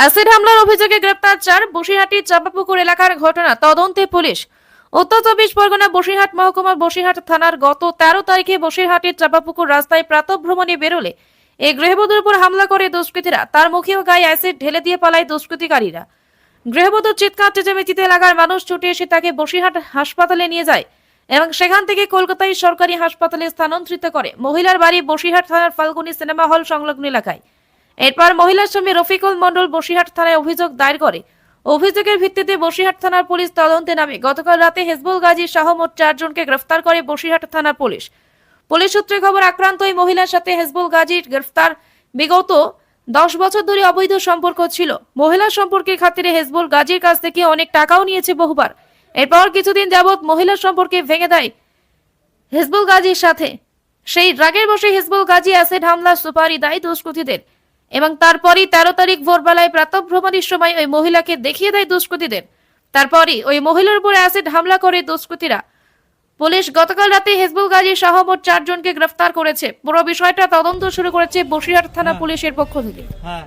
Acid হামলার অভিযোগে গ্রেপ্তার চার বসিরহাটির চাপাপুকুর এলাকার ঘটনা তদন্তে পুলিশ। উত্তর চব্বিশ পরগনা বসিরহাট মহকুমার বসিরহাট থানার গত তেরো তারিখে বসিরহাটের চাপাপুকুর রাস্তায় প্রাতভ্রমণে বেরোলে এই গৃহবধূর উপর হামলা করে দুষ্কৃতীরা। তার মুখে ও গায়ে অ্যাসিড ঢেলে দিয়ে পালায় দুষ্কৃতিকারীরা। গৃহবধূর চিৎকার, চেঁচামেচিতে এলাকার মানুষ ছুটে এসে তাকে বসিরহাট হাসপাতালে নিয়ে যায় এবং সেখান থেকে কলকাতায় সরকারি হাসপাতালে স্থানান্তরিত করে। মহিলার বাড়ি বসিরহাট থানার ফাল্গুনী সিনেমা হল সংলগ্ন এলাকায়। এরপর মহিলার স্বামী রফিকুল মন্ডল বসিরহাট থানায় অভিযোগ দায়ের করে। অভিযোগের ভিত্তিতে বসিরহাট থানার পুলিশ তদন্তে নামে। গতকাল রাতে হেজবুল গাজী সহ মোট চারজনকে গ্রেফতার করে বসিরহাট থানার পুলিশ। পুলিশ সূত্রে খবর, আক্রান্ত ওই মহিলার সাথে হেজবুল গাজীর গ্রেফতার বিগত দশ বছর ধরে অবৈধ সম্পর্ক ছিল। মহিলার সম্পর্কের খাতিরে হেজবুল গাজীর কাছ থেকে অনেক টাকাও নিয়েছে বহুবার। এরপর কিছুদিন যাবৎ মহিলার সম্পর্কে ভেঙে দেয় হিজবুল গাজীর সাথে। সেই রাগের বসে হিজবুল গাজী অ্যাসিড হামলা সুপারি দেয় দুষ্কৃতীদের এবং তারপরই তেরো তারিখ ভোরবেলায় প্রাতভ্রমণের সময় ওই মহিলাকে দেখিয়ে দেয় দুষ্কৃতীদের। তারপরই ওই মহিলার উপরে অ্যাসিড হামলা করে দুষ্কৃতীরা। পুলিশ গতকাল রাতে হেজবুল গাজী সহ মোট চারজনকে গ্রেফতার করেছে। পুরো বিষয়টা তদন্ত শুরু করেছে বসিরহাট থানা পুলিশের পক্ষ থেকে। হ্যাঁ।